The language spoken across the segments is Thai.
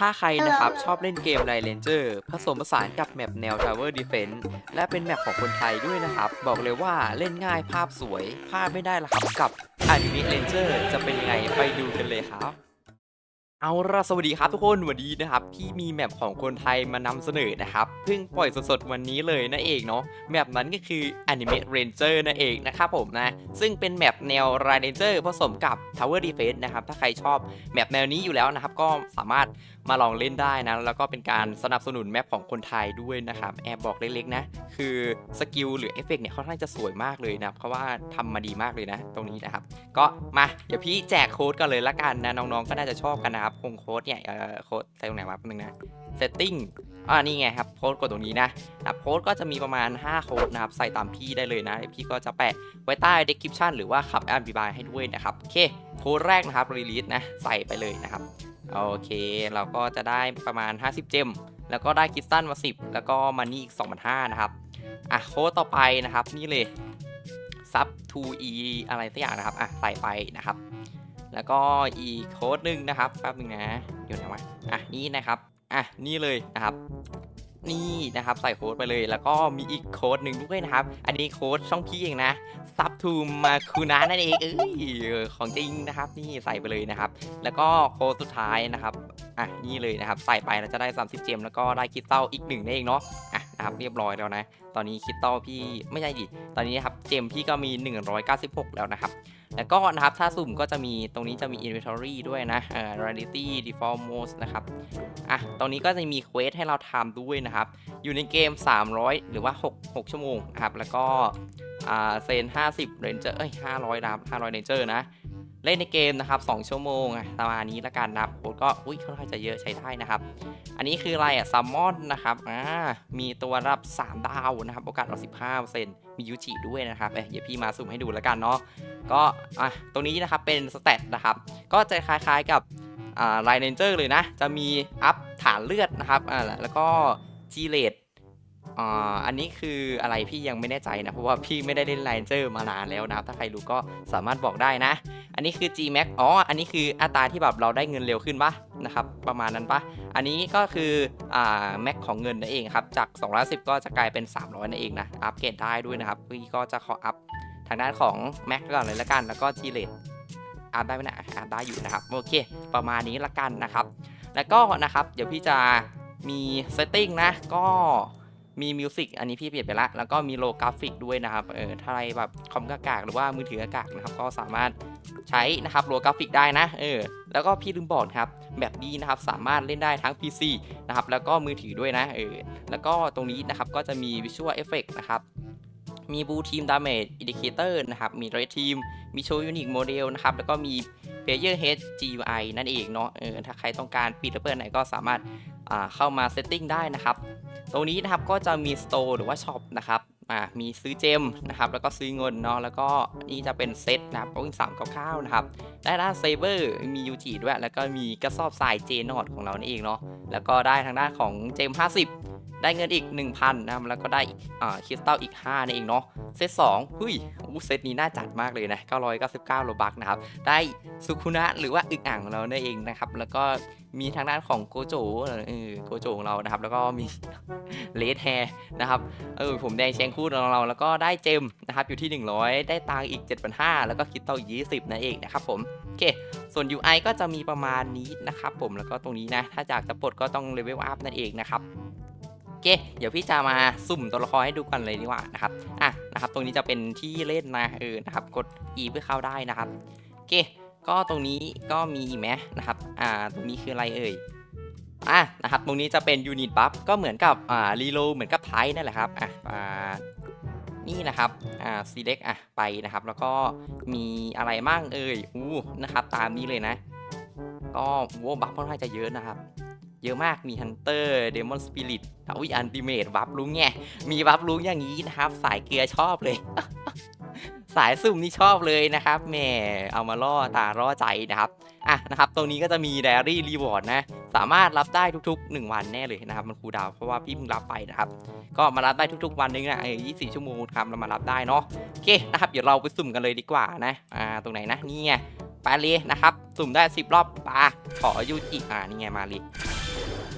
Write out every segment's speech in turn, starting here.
ถ้าใครนะครับชอบเล่นเกมไรเลนเจอร์ผสมผสานกับแมปแนว Tower Defense และเป็นแมปของคนไทยด้วยนะครับ บอกเลยว่าเล่นง่ายภาพสวยพลาดไม่ได้ละครับกับ Anime Ranger จะเป็นยังไงไปดูกันเลยครับเอาละสวัสดีครับทุกคนวันนี้นะครับที่มีแมปของคนไทยมานำเสนอนะครับเพิ่งปล่อยสดๆวันนี้เลยนั่นเองเนาะแมปนั้นก็คือ Anime Ranger นั่นเองนะครับผมนะ ซึ่งเป็นแมปแนว Ranger ผสมกับ Tower Defense นะครับถ้าใครชอบแมปแนวนี้อยู่แล้วนะครับ ก็สามารถ มาลองเล่นได้นะ แล้วก็เป็นการสนับสนุนแมปของคนไทยด้วยนะครับ แอบบอกเล็กๆนะ คือสกิลหรือเอฟเฟกต์เนี่ยค่อนข้างจะสวยมากเลยนะเพราะว่าทำมาดีมากเลยนะ ตรงนี้นะครับ ก็มาเดี๋ยวพี่แจกโค้ดกันเลยละกันนะ น้องๆก็น่าจะชอบกันนะครับคงโค้ดเนี่ยเอ่อโค้ดใส่ตรงไหนวะแป๊บนึงนะ setting อ่านี่ไงครับโค้ดกดตรงนี้นะนะโค้ดก็จะมีประมาณ 5 โค้ดนะครับ ใส่ตามพี่ได้เลยนะเดี๋ยวพี่ก็จะแปะไว้ใต้ description หรือว่าขับอธิบายให้ด้วยนะครับ โอเค โค้ดแรกนะครับ release นะ ใส่ไปเลยนะครับ โอเค เราก็จะได้ประมาณ 50 เจม แล้วก็ได้คิสตันมา 10 แล้วก็มันนี่อีก 2,500 นะครับ อะโค้ดต่อไปนะครับ นี่เลยซับ 2e อะไรสักอย่างนะครับ อะใส่ไปนะครับ แล้วก็อีกโค้ดหนึ่งนะครับแป๊บนึงนะ อยู่ไหนวะ อะ นี่นะครับ อะ นี่เลยนะครับ นี่นะครับใส่โค้ดไปเลยแล้วก็มีอีกโค้ดหนึ่งด้วยนะครับ อันนี้โค้ดช่องพี่เองนะซับทูมาคูนานั่นเองเอ้ยของจริงนะครับ นี่ใส่ไปเลยนะครับ แล้วก็โค้ดสุดท้ายนะครับอะนี่เลยนะครับ ใส่ไปแล้วจะได้ 30 เจม แล้วก็ได้คริสตัลอีกหนึ่งนั่นเองเนาะอะนะครับเรียบร้อยแล้วนะ ตอนนี้คริสตัลพี่ไม่ใช่ดิตอนนี้นะครับเจมพี่ก็มี 196 แล้วนะครับ แล้วก็นะครับถ้าสุ่มก็จะมีตรงนี้จะมี inventory ด้วยนะเอ่อ rarity default mode นะครับอะตรงนี้ก็จะมีเควสให้เราทำด้วยนะครับ อยู่ในเกม 300 หรือว่า 6 6 ชั่วโมงนะครับแล้วก็อ่าเซน 50 ranger เอ้ย 500นะครับ500 ranger นะเล่นในเกมนะครับ 2 ชั่วโมงประมาณนี้ละกันนะโค้ดก็อุ้ยค่อนข้างจะเยอะใช้ได้นะครับ อันนี้คืออะไรอะซัมมอนนะครับอ่ามีตัวรับ 3 ดาวนะครับ โอกาสเรา15% มียูจิด้วยนะครับเดี๋ยวพี่มาสุ่มให้ดูแล้วกันเนาะก็อะตรงนี้นะครับเป็นสเตตนะครับก็จะคล้ายๆกับอ่าไลเนเจอร์เลยนะ จะมีอัพฐานเลือดนะครับอ่าแล้วก็จีเลต อ่าอันนี้คืออะไรพี่ยังไม่แน่ใจนะ เพราะว่าพี่ไม่ได้เล่นไลเนเจอร์มานานแล้วนะครับ ถ้าใครรู้ก็สามารถบอกได้นะ อันนี้คือ Gmax อ๋อ อันนี้คืออัตราที่แบบเราได้เงินเร็วขึ้นปะนะครับ ประมาณนั้นปะอันนี้ก็คืออ่าแม็กของเงินนั่นเองครับ จาก 210 ก็จะกลายเป็น 300นั่นเองนะ อัปเกรดได้ด้วยนะครับ พี่ก็จะขออัพทางด้านของ Mac ก่อนเลยละกัน แล้วก็ g l e d อาร์ได้ไหมนะอาร์ได้อยู่นะครับ โอเค ประมาณนี้ละกันนะครับ แล้วก็นะครับ เดี๋ยวพี่จะมี setting นะ ก็ มีมิวสิกอันนี้พี่เปลี่ยนไปละ แล้วก็มีโลกราฟิกด้วยนะครับ เออถ้าอะไรแบบคอมกากากหรือว่ามือถือกากากนะครับ ก็สามารถใช้นะครับโลกราฟิกได้นะ เออ แล้วก็พี่ลืมบอกครับแบบนี้นะครับสามารถเล่นได้ทั้ง PC นะครับ แล้วก็มือถือด้วยนะ เออ แล้วก็ตรงนี้นะครับก็จะมี Visual Effect นะครับมีบูทีมดาเมจอินดิเคเตอร์นะครับ มีเรทีม มีโชว์ยูนิคโมเดลนะครับ แล้วก็มี Player Head GUI นั่นเองเนาะ เออ ถ้าใครต้องการปิดหรือเปิดไหนก็สามารถ เข้ามาเซตติ้งได้นะครับ ตรงนี้นะครับก็จะมีสโตร์หรือว่าช็อปนะครับอ่ามีซื้อเจมนะครับ แล้วก็ซื้อเงินเนาะ แล้วก็นี่จะเป็นเซตนะครับก็อีกสามเก้าเก้านะครับ ได้ด้านเซเบอร์ มียูจิด้วย แล้วก็มีกระสอบทรายเจนอดของเรานี่เองเนาะ แล้วก็ได้ทางด้านของเจม50 ได้เงินอีก 1,000นะครับแล้วก็ได้คริสตัลอีก5นั่นเองเนาะเซต2หุ้ยอู้เซตนี้น่าจัดมากเลยนะ 999โลบักนะครับ ได้สุคุนะหรือว่าอึกอ่างของเรานั่นเองนะครับ แล้วก็มีทางด้านของโกโจเออโกโจของเรานะครับ แล้วก็มีเลดแฮร์นะครับเออผมแดงแชงคู่ของเราแล้วก็ได้เจมนะครับอยู่ที่ 100 ได้ตังอีก 7,500 แล้วก็คริสตัลอีก 20นั่นเองนะครับผมโอเค ส่วน UI ก็จะมีประมาณนี้นะครับผมแล้วก็ตรงนี้นะ ถ้าอยากจะปลดก็ต้องเลเวลอัพนั่นเองนะครับ เค เดี๋ยวพี่จะมาสุ่มตัวละครให้ดูกันเลยดีกว่านะครับอะนะครับตรงนี้จะเป็นที่เล่นนะเออนะครับกด E เพื่อเข้าได้นะครับโอเค ก็ตรงนี้ก็มีอีกไหมนะครับอ่าตรงนี้คืออะไรเอ่ยอะนะครับตรงนี้จะเป็นยูนิตบัฟก็เหมือนกับอ่ารีโลเหมือนกับไทนั่นแหละครับอะอ่านี่นะครับอ่า select อะไปนะครับ แล้วก็มีอะไรมั่งเอ่ยอู้นะครับตามนี้เลยนะ ก็โว้บัฟค่อนข้างจะเยอะนะครับ เยอะมากมีฮันเตอร์เดมอนสปิริตอุ้ยอันติเมตบัฟลุงไงมีบัฟลุงอย่างนี้นะครับ สายเกลือชอบเลย สายสุ่มนี่ชอบเลยนะครับแหมเอามาล่อตาล่อใจนะครับอะนะครับ ตรงนี้ก็จะมีไดอารี่รีวอร์ดนะ สามารถรับได้ทุกๆ 1 วันแน่เลยนะครับ มันคูดาวเพราะว่าพี่เพิ่งรับไปนะครับ ก็มารับได้ทุกๆ วันนึงนะเออ24ชั่วโมงครับเรามารับได้เนาะโอเคนะครับเดี๋ยวเราไปสุ่มกันเลยดีกว่านะอ่าตรงไหนนะนี่ไงปาเลยนะครับ สุ่มได้ 10 รอบปาขอยูจิอ่านี่ไงมาเลย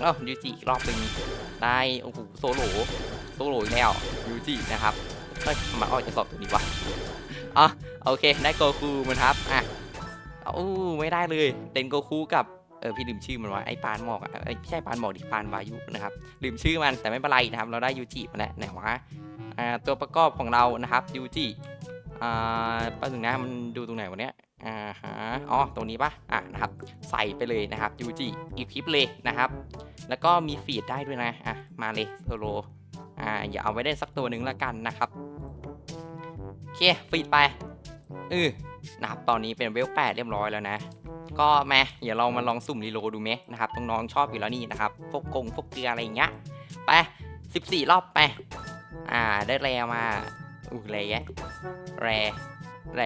เอ้ายูจิอีกรอบหนึ่งได้โอ้โหโซโลโซโลอีกแล้วยูจินะครับเฮ้ยมาออกจะสอบตัวนี้วะอะโอเคได้โกคูมันครับอะโอ้ไม่ได้เลยเดนโกคูกับเออพี่ลืมชื่อมันว่าไอ้ปานหมอกอะเอ้ยไม่ใช่ปานหมอกดิปานวายุนะครับลืมชื่อมันแต่ไม่เป็นไรนะครับ เราได้ยูจิมาแล้วไหนวะอ่าตัวประกอบของเรานะครับยูจิอ่าแป๊บนึงนะมันดูตรงไหนวะเนี้ย อ่าฮะอ๋อตรงนี้ปะอะนะครับ ใส่ไปเลยนะครับยูจิอีพิปเลยนะครับ แล้วก็มีฟีดได้ด้วยนะ อะ มาเลยโซโลอ่า อย่าเอาไว้ได้สักตัวหนึ่งละกันนะครับ โอเค ฟีดไปเออนะครับ ตอนนี้เป็นเวลแปดเรียบร้อยแล้วนะ ก็แม่เดี๋ยวเรามาลองสุ่มรีโลดูไหมนะครับ น้องๆชอบอยู่แล้วนี่นะครับ พวกกงพวกเกลืออะไรอย่างเงี้ย ไป14รอบไป อ่า ได้แรมาอู้แรแยะแรแร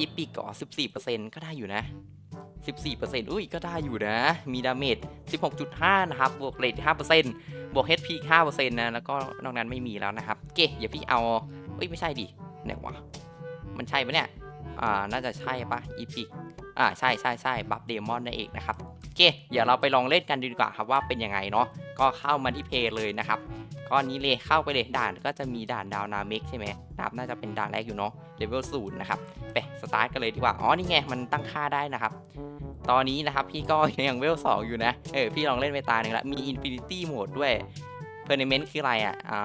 อีพิกก่อ14%ก็ได้อยู่นะ 14%อุ้ยก็ได้อยู่นะ มีดาเมจ 16.5 นะครับ บวกเรท5%บวก HP 5%นะ แล้วก็นอกนั้นไม่มีแล้วนะครับ เก๋อย่าพี่เอาเอ้ย ไม่ใช่ดิไหนวะ มันใช่ปะเนี่ย อ่า น่าจะใช่ปะอีพิกอ่า ใช่ใช่ใช่บัฟเดมอนนั่นเองนะครับโอเคเดี๋ยวเราไปลองเล่นกันดีกว่าครับว่าเป็นยังไงเนาะ ก็เข้ามาที่เพย์เลยนะครับ ก็นี้เลยเข้าไปเลยด่านก็จะมีด่านดาวนาเมกใช่ไหมดาบน่าจะเป็นด่านแรกอยู่เนาะเลเวลศูนย์นะครับไปสตาร์ทกันเลยดีกว่า อ๋อนี่ไงมันตั้งค่าได้นะครับ ตอนนี้นะครับพี่ก็ยังเวลสองอยู่นะ เออพี่ลองเล่นไปตาหนึ่งแล้วมีอินฟินิตี้โหมดด้วย p e r m a n e n t คืออะไรอะอ่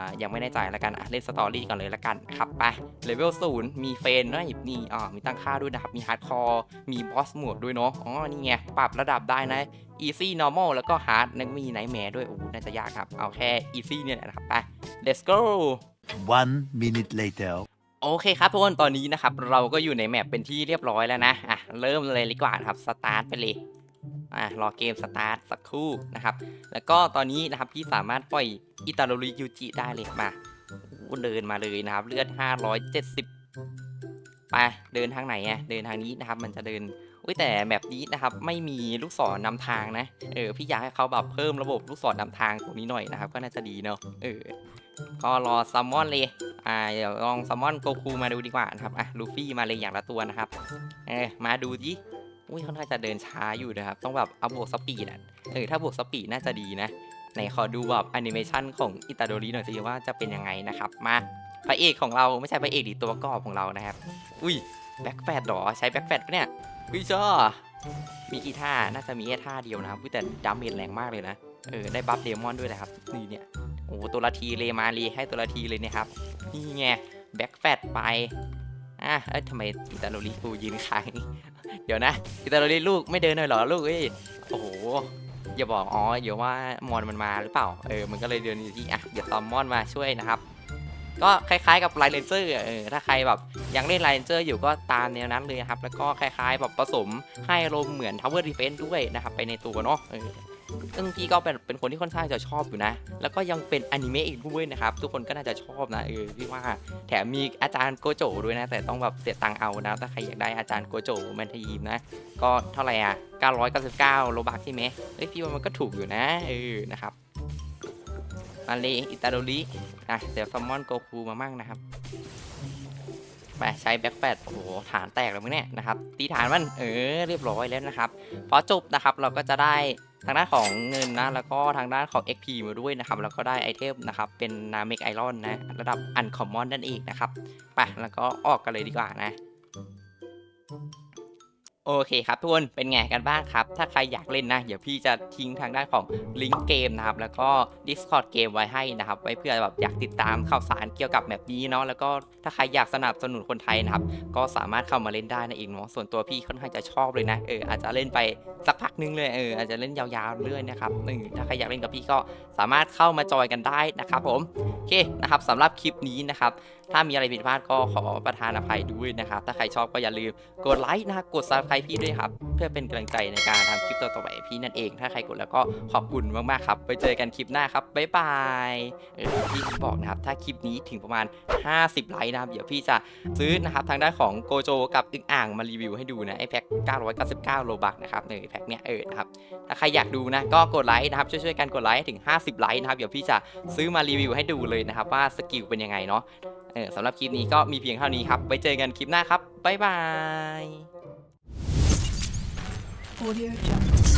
ายังไม่แน่ใจแล้วกันอะเล่นสตอรี่ก่อนเลยละกันครับไปเลเวลศูนย์มีเฟนนะนี่อ่ามีตั้งค่าด้วยนะครับ มีฮาร์ดคอร์มีบอสโหมดด้วยเนาะอ๋อนี่ไงปรับระดับได้นะ easy normal แล้วก็ hard แล้วก็มี nightmare ด้วยโอ้โหน่าจะยากครับ เอาแค่ easy เนี่ยแหละนะครับไป let's go One minute later. โอเคครับทุกคนตอนนี้นะครับ เราก็อยู่ในแมปเป็นที่เรียบร้อยแล้วนะ อะ เริ่มเลยดีกว่านะครับ สตาร์ทไปเลย อะรอเกมสตาร์ทสักครู่นะครับ แล้วก็ตอนนี้นะครับพี่สามารถปล่อยอิตาโดริยูจิได้เลยมาเดินมาเลยนะครับ เลือด 570 ไปเดินทางไหนอะเดินทางนี้นะครับ มันจะเดินอุ้ยแต่แมปนี้นะครับไม่มีลูกศรนำทางนะเออพี่อยากให้เขาแบบเพิ่มระบบลูกศรนำทางตรงนี้หน่อยนะครับ ก็น่าจะดีเนาะเออก็รอซัมมอนเลย อ่า เดี๋ยวลองซัมมอนโกคูมาดูดีกว่านะครับ อะ ลูฟี่มาเลยอย่างละตัวนะครับ เออ มาดูดิ อุ้ยเขาน่าจะเดินช้าอยู่นะครับ ต้องแบบเอาบวกสปีดอะเออถ้าบวกสปีดน่าจะดีนะไหนขอดูแบบแอนิเมชันของอิตาโดริหน่อยสิว่าจะเป็นยังไงนะครับมาพระเอกของเราไม่ใช่พระเอกดิตัวกอบของเรานะครับ อุ้ยแบ็คแฟดหรอใช้แบ็คแฟดปะเนี่ยอุ้ยชอมีกี่ท่าน่าจะมีแค่ท่าเดียวนะครับแต่ดาเมจแรงมากเลยนะเออได้บัฟเดมอนด้วยนะครับนี่เนี่ยโอ้ตัวละทีเลยมาเลยให้ตัวละทีเลยนะครับนี่ไงแบ็คแฟดไปอะเอ้ยทำไมอิตาโดริกูยืนค้าง เดี๋ยวนะอิตาโดริลูกไม่เดินหน่อยเหรอลูกเอ้ยโอ้โหอย่าบอกอ๋อเดี๋ยวว่ามอนมันมาหรือเปล่าเออมันก็เลยเดินอยู่ที่อะเดี๋ยวตอมมอนมาช่วยนะครับ ก็คล้ายๆกับไลเลนเจอร์เออถ้าใครแบบยังเล่นไลเลนเจอร์อยู่ก็ตามแนวนั้นเลยครับ แล้วก็คล้ายๆแบบผสมให้อารมณ์เหมือนทาวเวอร์รีเฟนต์ด้วยนะครับ ไปในตัวเนาะเออ ซึ่งพี่ก็เป็นเป็นคนที่ค่อนข้างจะชอบอยู่นะ แล้วก็ยังเป็นอนิเมะอีกด้วยนะครับ ทุกคนก็น่าจะชอบนะเออพี่ว่าแถมมีอาจารย์โกโจด้วยนะ แต่ต้องแบบเสียตังเอานะ ถ้าใครอยากได้อาจารย์โกโจแมนทีมนะ ก็เท่าไหร่อะ 999 โลบักใช่ไหมเอ้ยพี่ว่ามันก็ถูกอยู่นะเออนะครับมาเลอิตาโดริอะเดี๋ยวซัมมอนโกคูมามั่งนะครับไปใช้แบ็คแฟดโอ้โหฐานแตกแล้วมั้งเนี่ยนะครับตีฐานมันเออเรียบร้อยแล้วนะครับพอจบนะครับเราก็จะได้ ทางด้านของเงินนะ แล้วก็ทางด้านของ XP มาด้วยนะครับ แล้วก็ได้ไอเทมนะครับ เป็นนาเมกไอรอนนะ ระดับอันคอมมอนนั่นเองนะครับ ไป แล้วก็ออกกันเลยดีกว่านะ โอเคครับทุกคนเป็นไงกันบ้างครับ ถ้าใครอยากเล่นนะ เดี๋ยวพี่จะทิ้งทางด้านของลิงก์เกมนะครับ แล้วก็ Discord เกมไว้ให้นะครับ ไว้เพื่อแบบอยากติดตามข่าวสารเกี่ยวกับแบบนี้เนาะ แล้วก็ถ้าใครอยากสนับสนุนคนไทยนะครับ ก็สามารถเข้ามาเล่นได้นั่นเองเนาะ ส่วนตัวพี่ค่อนข้างจะชอบเลยนะ เอออาจจะเล่นไปสักพักนึงเลย เอออาจจะเล่นยาวๆเรื่อยนะครับเออถ้าใครอยากเล่นกับพี่ก็สามารถเข้ามาจอยกันได้นะครับผม โอเคนะครับสำหรับคลิปนี้นะครับถ้ามีอะไรผิดพลาดก็ขอประทานอภัยด้วยนะครับ ถ้าใครชอบก็อย่าลืมกดไลค์นะครับ subscribe พี่ด้วยครับ เพื่อเป็นกำลังใจในการทำคลิปต่อๆไปพี่นั่นเอง ถ้าใครกดแล้วก็ขอบคุณมากๆครับ ไปเจอกันคลิปหน้าครับ บ๊ายบายเออพี่บอกนะครับ ถ้าคลิปนี้ถึงประมาณ 50 ไลค์นะครับ เดี๋ยวพี่จะซื้อนะครับทางด้านของโกโจกับอึ่งอ่างมารีวิวให้ดูนะไอแพ็ค999 โลบักนะครับเออแพ็คเนี้ยเออนะครับ ถ้าใครอยากดูนะก็กดไลค์นะครับช่วยๆกันกดไลค์ให้ถึง 50 ไลค์นะครับ เดี๋ยวพี่จะซื้อมารีวิวให้ดูเลยนะครับว่าสกิลเป็นยังไงเนาะเออสำหรับคลิปนี้ก็มีเพียงเท่านี้ครับ ไว้เจอกันคลิปหน้าครับ บ๊ายบาย Audio Jungle.